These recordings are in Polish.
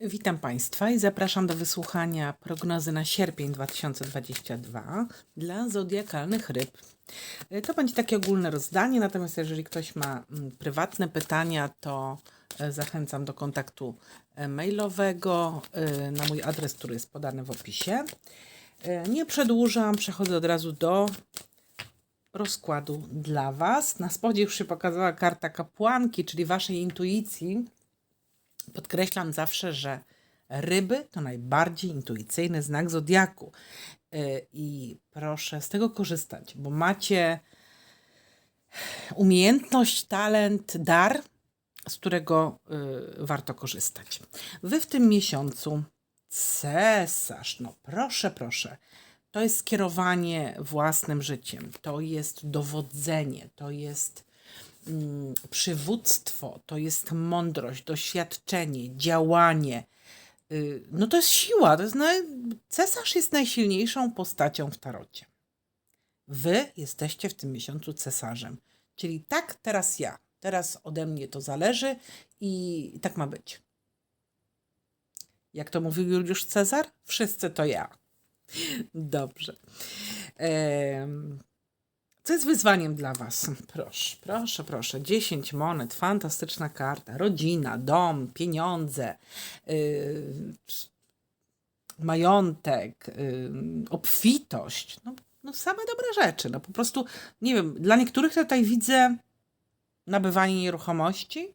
Witam Państwa i zapraszam do wysłuchania prognozy na sierpień 2022 dla zodiakalnych ryb. Y, To będzie takie ogólne rozdanie, natomiast jeżeli ktoś ma mm, prywatne pytania, to e, zachęcam do kontaktu e, mailowego e, na mój adres, który jest podany w opisie. E, Nie przedłużam, przechodzę od razu do rozkładu dla Was. Na spodzie już się pokazała karta kapłanki, czyli Waszej intuicji. Podkreślam zawsze, że ryby to najbardziej intuicyjny znak zodiaku. Yy, I proszę z tego korzystać, bo macie umiejętność, talent, dar, z którego yy, warto korzystać. Wy w tym miesiącu cesarz, no proszę, proszę. To jest kierowanie własnym życiem, to jest dowodzenie, to jest przywództwo, to jest mądrość, doświadczenie, działanie. Y, No to jest siła. To jest. Cesarz jest najsilniejszą postacią w tarocie. Wy jesteście w tym miesiącu cesarzem. Czyli tak teraz ja. Teraz ode mnie to zależy i tak ma być. Jak to mówił Juliusz Cezar? Wszyscy to ja. Dobrze. Em, co jest wyzwaniem dla Was? Proszę, proszę, proszę. 10 monet, fantastyczna karta. Rodzina, dom, pieniądze, yy, majątek, yy, obfitość. No, no same dobre rzeczy. No po prostu, nie wiem, dla niektórych tutaj widzę nabywanie nieruchomości,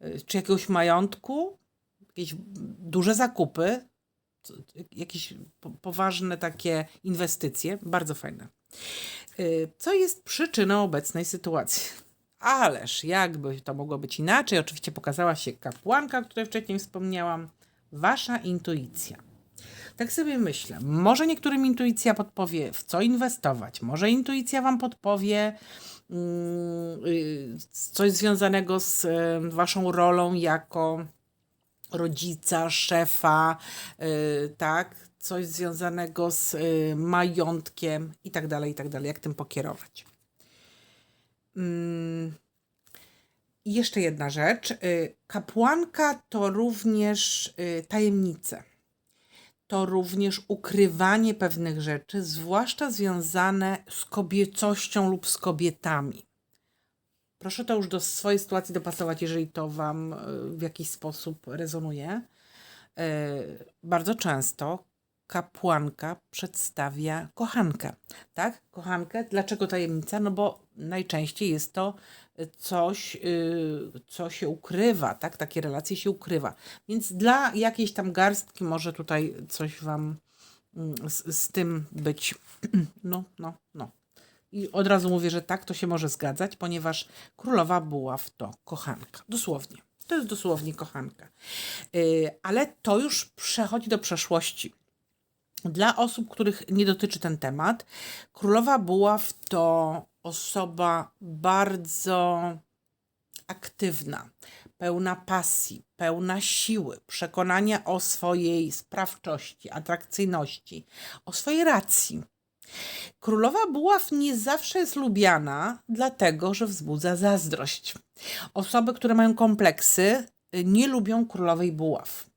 yy, czy jakiegoś majątku, jakieś duże zakupy, jakieś po, poważne takie inwestycje. Bardzo fajne. Y, Co jest przyczyną obecnej sytuacji? Ależ jakby to mogło być inaczej? Oczywiście pokazała się kapłanka, o której wcześniej wspomniałam. Wasza intuicja. Tak sobie myślę. Może niektórym intuicja podpowie, w co inwestować. Może intuicja wam podpowie mm, y, coś związanego z y, waszą rolą jako rodzica, szefa, tak, coś związanego z y, majątkiem i tak dalej, i tak dalej, jak tym pokierować. Mm. Jeszcze jedna rzecz. y, Kapłanka to również y, tajemnice. To również ukrywanie pewnych rzeczy, zwłaszcza związane z kobiecością lub z kobietami. Proszę to już do swojej sytuacji dopasować, jeżeli to Wam w jakiś sposób rezonuje. Bardzo często kapłanka przedstawia kochankę. Tak? Kochankę. Dlaczego tajemnica? No bo najczęściej jest to coś, y, co się ukrywa, tak? Takie relacje się ukrywa. Więc dla jakiejś tam garstki może tutaj coś Wam mm, z, z tym być. No, no, no. I od razu mówię, że tak, to się może zgadzać, ponieważ królowa buław to kochanka. Dosłownie. To jest dosłownie kochanka. Yy, ale to już przechodzi do przeszłości. Dla osób, których nie dotyczy ten temat, królowa buław to osoba bardzo aktywna, pełna pasji, pełna siły, przekonania o swojej sprawczości, atrakcyjności, o swojej racji. Królowa buław nie zawsze jest lubiana, dlatego że wzbudza zazdrość. Osoby, które mają kompleksy, nie lubią królowej buław,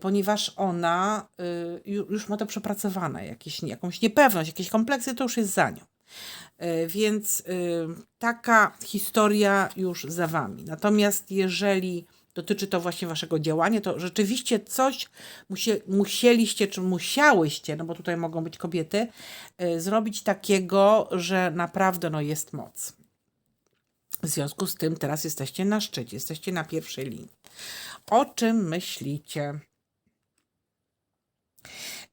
ponieważ ona y, ju- już ma to przepracowane, jakieś, jakąś niepewność, jakieś kompleksy, to już jest za nią. Y, Więc y, taka historia już za wami. Natomiast jeżeli dotyczy to właśnie waszego działania, to rzeczywiście coś musie, musieliście, czy musiałyście, no bo tutaj mogą być kobiety, y, zrobić takiego, że naprawdę no, jest moc. W związku z tym teraz jesteście na szczycie, jesteście na pierwszej linii. O czym myślicie?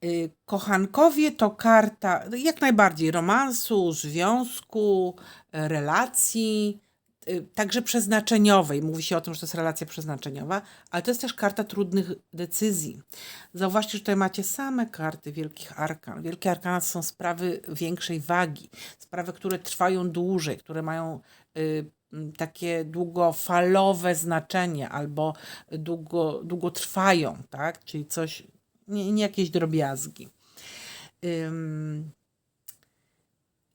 Y, Kochankowie to karta jak najbardziej romansu, związku, relacji, y, także przeznaczeniowej. Mówi się o tym, że to jest relacja przeznaczeniowa, ale to jest też karta trudnych decyzji. Zauważcie, że tutaj macie same karty wielkich arkan. Wielkie arkana są sprawy większej wagi, sprawy, które trwają dłużej, które mają y, takie długofalowe znaczenie albo długo, długo trwają, tak? Czyli coś, nie, nie jakieś drobiazgi.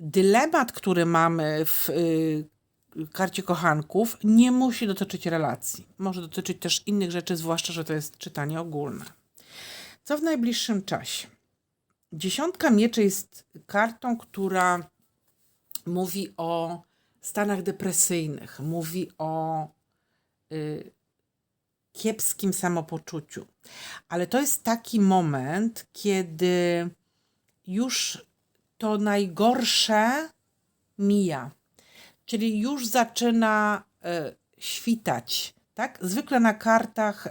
Dylemat, który mamy w y, karcie kochanków nie musi dotyczyć relacji. Może dotyczyć też innych rzeczy, zwłaszcza, że to jest czytanie ogólne. Co w najbliższym czasie? Dziesiątka mieczy jest kartą, która mówi o stanach depresyjnych, mówi o y, kiepskim samopoczuciu. Ale to jest taki moment, kiedy już to najgorsze mija, czyli już zaczyna y, świtać. Tak? Zwykle na kartach y,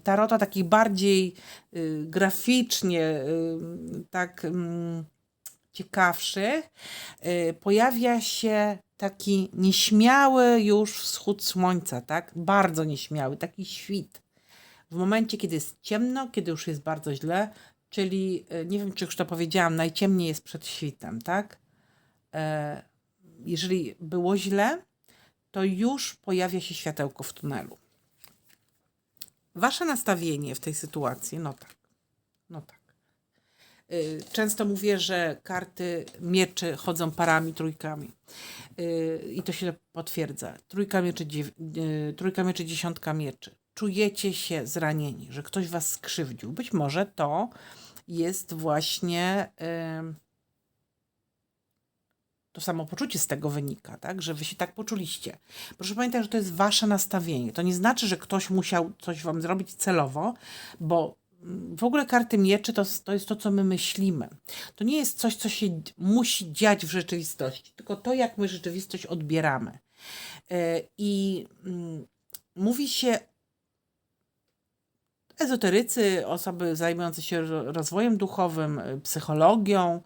tarota takich bardziej y, graficznie, y, tak y, ciekawszych, y, pojawia się taki nieśmiały już wschód słońca, tak? Bardzo nieśmiały, taki świt. W momencie, kiedy jest ciemno, kiedy już jest bardzo źle, czyli y, nie wiem, czy już to powiedziałam, najciemniej jest przed świtem, tak? E, jeżeli było źle, to już pojawia się światełko w tunelu. Wasze nastawienie w tej sytuacji, no tak, no tak. Y, Często mówię, że karty mieczy chodzą parami, trójkami. Y, I to się potwierdza. Trójka mieczy, y, trójka mieczy, dziesiątka mieczy. Czujecie się zranieni, że ktoś was skrzywdził. Być może to jest właśnie to samopoczucie z tego wynika, tak? że wy się tak poczuliście. Proszę pamiętać, że to jest wasze nastawienie. To nie znaczy, że ktoś musiał coś wam zrobić celowo, bo w ogóle karty mieczy to, to jest to, co my myślimy. To nie jest coś, co się musi dziać w rzeczywistości, tylko to, jak my rzeczywistość odbieramy. E, I mm, mówi się ezoterycy, osoby zajmujące się ro- rozwojem duchowym, psychologią,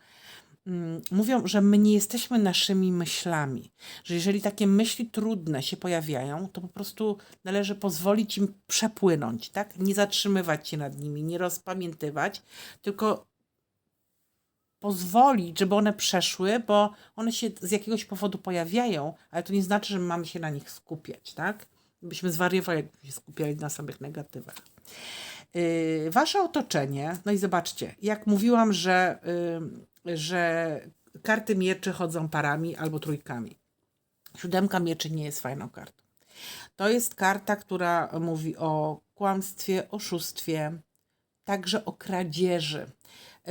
mówią, że my nie jesteśmy naszymi myślami. Że jeżeli takie myśli trudne się pojawiają, to po prostu należy pozwolić im przepłynąć, tak? Nie zatrzymywać się nad nimi, nie rozpamiętywać, tylko pozwolić, żeby one przeszły, bo one się z jakiegoś powodu pojawiają, ale to nie znaczy, że my mamy się na nich skupiać, tak? Byśmy zwariowali, jakbyśmy się skupiali na samych negatywach. Yy, wasze otoczenie, no i zobaczcie, jak mówiłam, że, yy, że karty mieczy chodzą parami albo trójkami. Siódemka mieczy nie jest fajną kartą. To jest karta, która mówi o kłamstwie, oszustwie, także o kradzieży.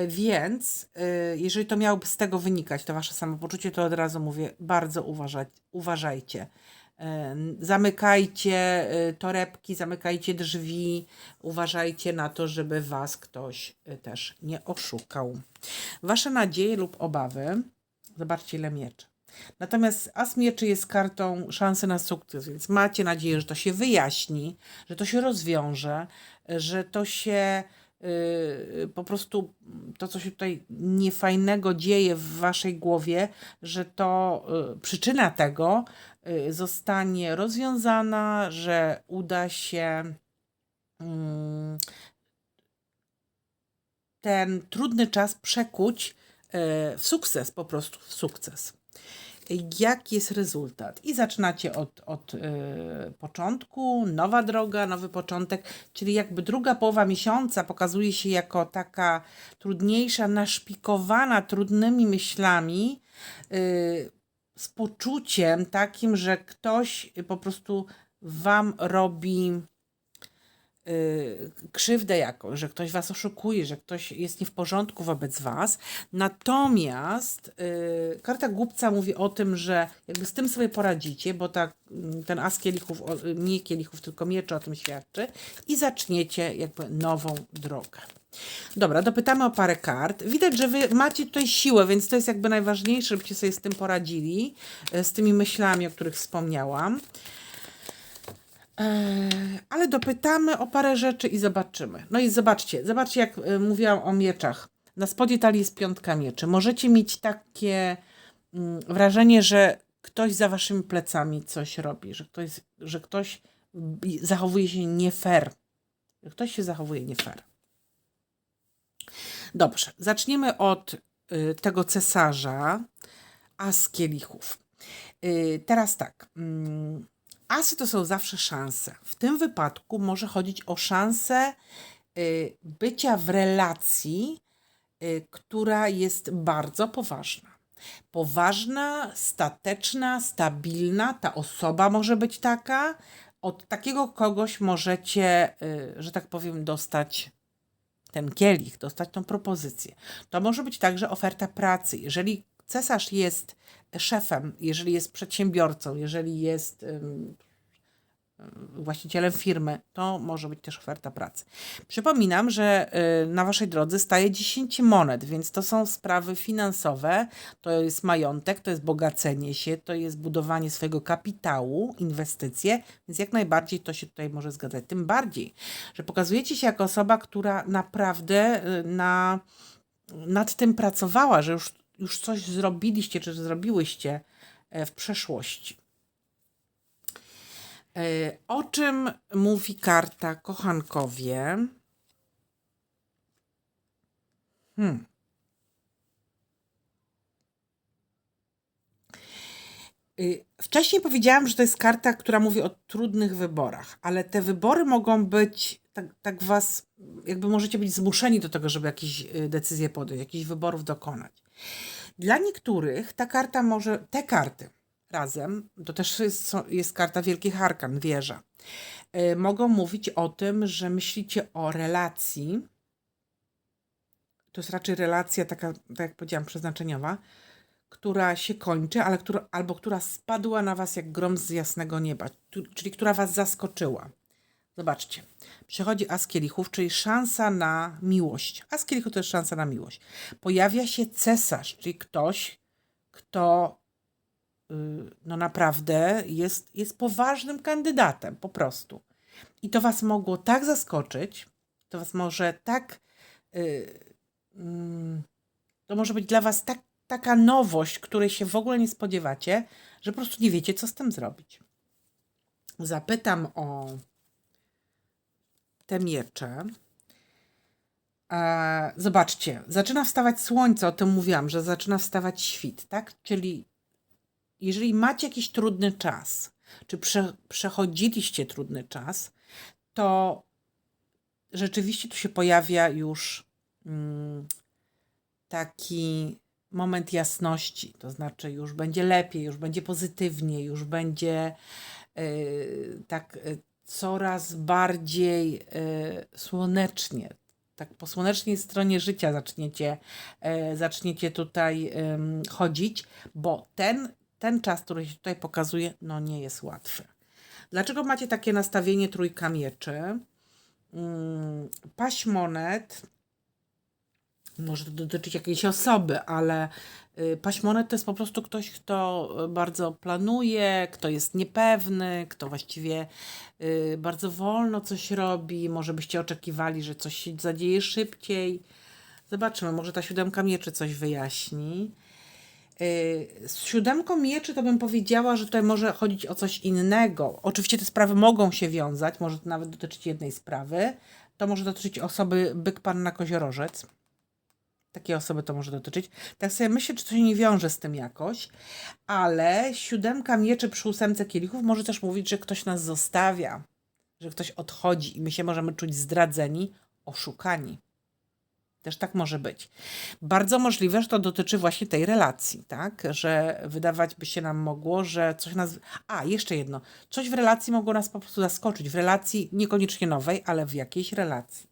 Więc y, jeżeli to miałoby z tego wynikać, to wasze samopoczucie, to od razu mówię, bardzo uważać, uważajcie. Zamykajcie y, torebki, zamykajcie drzwi, uważajcie na to, żeby was ktoś y, też nie oszukał. Wasze nadzieje lub obawy, zobaczcie ile mieczy. Natomiast as mieczy jest kartą szansy na sukces, więc macie nadzieję, że to się wyjaśni, że to się rozwiąże, że to się po prostu to, co się tutaj niefajnego dzieje w waszej głowie, że to yy, przyczyna tego yy, zostanie rozwiązana, że uda się mm, ten trudny czas przekuć w sukces, po prostu w sukces. Jaki jest rezultat? I zaczynacie od, od e, początku, nowa droga, nowy początek, czyli jakby druga połowa miesiąca pokazuje się jako taka trudniejsza, naszpikowana trudnymi myślami, e, z poczuciem takim, że ktoś po prostu wam robi y, krzywdę jakąś, że ktoś was oszukuje, że ktoś jest nie w porządku wobec was. Natomiast y, karta głupca mówi o tym, że jakby z tym sobie poradzicie, bo ta, mm, ten as kielichów, nie kielichów, tylko mieczy o tym świadczy i zaczniecie jakby nową drogę. Dobra, dopytamy o parę kart. Widać, że wy macie tutaj siłę, więc to jest jakby najważniejsze, żebyście sobie z tym poradzili, y, z tymi myślami, o których wspomniałam. Eee, ale dopytamy o parę rzeczy i zobaczymy. No i zobaczcie, zobaczcie jak y, mówiłam o mieczach. Na spodzie talii jest piątka mieczy. Możecie mieć takie mm, wrażenie, że ktoś za waszymi plecami coś robi, że ktoś, że ktoś zachowuje się nie fair. Że ktoś się zachowuje nie fair. Dobrze, zaczniemy od y, tego cesarza, as kielichów. Y, teraz tak. Asy to są zawsze szanse. W tym wypadku może chodzić o szansę y, bycia w relacji, y, która jest bardzo poważna. Poważna, stateczna, stabilna, ta osoba może być taka. Od takiego kogoś możecie, y, że tak powiem, dostać ten kielich, dostać tą propozycję. To może być także oferta pracy. Jeżeli cesarz jest szefem, jeżeli jest przedsiębiorcą, jeżeli jest właścicielem firmy, to może być też oferta pracy. Przypominam, że y, na waszej drodze staje 10 monet, więc to są sprawy finansowe, to jest majątek, to jest bogacenie się, to jest budowanie swojego kapitału, inwestycje, więc jak najbardziej to się tutaj może zgadzać. Tym bardziej, że pokazujecie się jako osoba, która naprawdę y, na, nad tym pracowała, że już, już coś zrobiliście, czy zrobiłyście e, w przeszłości. E, O czym mówi karta kochankowie? Hmm. Y, Wcześniej powiedziałam, że to jest karta, która mówi o trudnych wyborach, ale te wybory mogą być, tak, tak was, jakby możecie być zmuszeni do tego, żeby jakieś y, decyzje podjąć, jakichś wyborów dokonać. Dla niektórych ta karta może, te karty razem, to też jest, jest karta Wielkich Arkan, wieża, y, mogą mówić o tym, że myślicie o relacji, to jest raczej relacja taka, tak jak powiedziałam, przeznaczeniowa, która się kończy, ale która, albo która spadła na was jak grom z jasnego nieba, tu, czyli która was zaskoczyła. Zobaczcie, przychodzi As Kielichów, czyli szansa na miłość. As Kielichów to jest szansa na miłość. Pojawia się cesarz, czyli ktoś, kto y, no naprawdę jest, jest poważnym kandydatem, po prostu. I to was mogło tak zaskoczyć, to was może tak. y, mm, to może być dla was tak, taka nowość, której się w ogóle nie spodziewacie, że po prostu nie wiecie, co z tym zrobić. Zapytam o te miecze. E, zobaczcie, zaczyna wstawać słońce, o tym mówiłam, że zaczyna wstawać świt, tak? Czyli jeżeli macie jakiś trudny czas, czy prze, przechodziliście trudny czas, to rzeczywiście tu się pojawia już mm, taki moment jasności, to znaczy już będzie lepiej, już będzie pozytywnie, już będzie y, tak y, coraz bardziej y, słonecznie. Tak po słonecznej stronie życia zaczniecie, y, zaczniecie tutaj chodzić, bo ten, ten czas, który się tutaj pokazuje, no nie jest łatwy. Dlaczego macie takie nastawienie trójka mieczy? Mm, Paść monet może to dotyczyć jakiejś osoby, ale y, paść monet to jest po prostu ktoś, kto y, bardzo planuje, kto jest niepewny, kto właściwie y, bardzo wolno coś robi. Może byście oczekiwali, że coś się zadzieje szybciej. Zobaczymy, może ta siódemka mieczy coś wyjaśni. Z siódemką mieczy to bym powiedziała, że tutaj może chodzić o coś innego. Oczywiście te sprawy mogą się wiązać, może to nawet dotyczyć jednej sprawy. To może dotyczyć osoby byk panna koziorożec. Takiej osoby to może dotyczyć. Tak sobie myślę, czy to się nie wiąże z tym jakoś, ale siódemka mieczy przy ósemce kielichów może też mówić, że ktoś nas zostawia, że ktoś odchodzi i my się możemy czuć zdradzeni, oszukani. Też tak może być. Bardzo możliwe, że to dotyczy właśnie tej relacji, tak? Że wydawać by się nam mogło, że coś nas. A, jeszcze jedno. Coś w relacji mogło nas po prostu zaskoczyć. W relacji niekoniecznie nowej, ale w jakiejś relacji.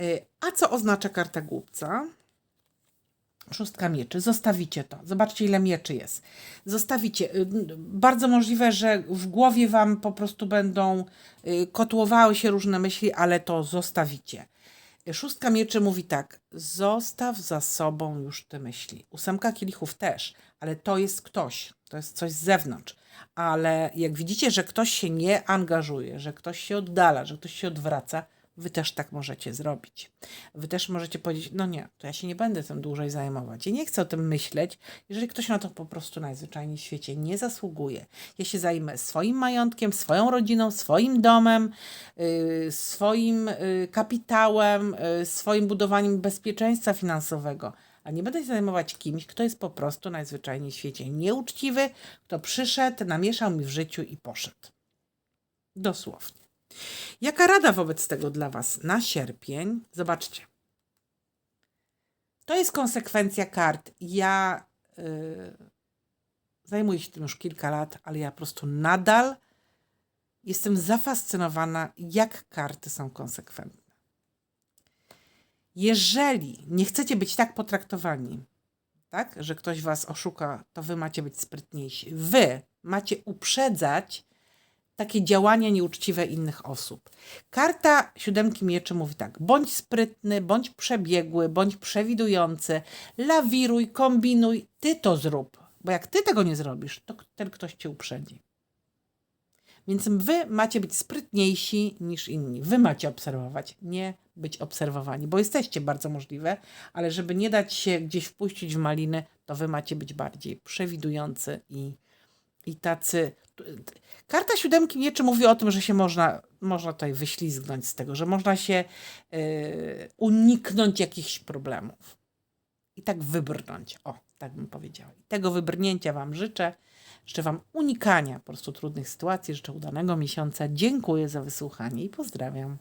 Y, A co oznacza karta głupca? Szóstka mieczy. Zostawicie to. Zobaczcie, ile mieczy jest. Zostawicie. Y, Bardzo możliwe, że w głowie wam po prostu będą y, kotłowały się różne myśli, ale to zostawicie. Szóstka mieczy mówi tak: zostaw za sobą już te myśli. Ósemka kielichów też, ale to jest ktoś, to jest coś z zewnątrz. Ale jak widzicie, że ktoś się nie angażuje, że ktoś się oddala, że ktoś się odwraca, wy też tak możecie zrobić. Wy też możecie powiedzieć: No nie, to ja się nie będę tym dłużej zajmować. Ja nie chcę o tym myśleć, jeżeli ktoś na to po prostu najzwyczajniej w świecie nie zasługuje. Ja się zajmę swoim majątkiem, swoją rodziną, swoim domem, yy, swoim yy, kapitałem, yy, swoim budowaniem bezpieczeństwa finansowego. A nie będę się zajmować kimś, kto jest po prostu najzwyczajniej w świecie nieuczciwy, kto przyszedł, namieszał mi w życiu i poszedł. Dosłownie. Jaka rada wobec tego dla Was na sierpień? Zobaczcie. To jest konsekwencja kart. Ja y, zajmuję się tym już kilka lat, ale ja po prostu nadal jestem zafascynowana, jak karty są konsekwentne. Jeżeli nie chcecie być tak potraktowani, tak, że ktoś was oszuka, to wy macie być sprytniejsi. Wy macie uprzedzać takie działania nieuczciwe innych osób. Karta siódemki mieczy mówi tak: bądź sprytny, bądź przebiegły, bądź przewidujący, lawiruj, kombinuj, ty to zrób. Bo jak ty tego nie zrobisz, to ten ktoś cię uprzedzi. Więc wy macie być sprytniejsi niż inni. Wy macie obserwować, nie być obserwowani, bo jesteście bardzo możliwe, ale żeby nie dać się gdzieś wpuścić w maliny, to wy macie być bardziej przewidujący i, i tacy. Karta siódemki mieczy mówi o tym, że się można, można tutaj wyślizgnąć z tego, że można się yy, uniknąć jakichś problemów i tak wybrnąć. O, tak bym powiedziała. I tego wybrnięcia Wam życzę. Życzę Wam unikania po prostu trudnych sytuacji. Życzę udanego miesiąca. Dziękuję za wysłuchanie i pozdrawiam.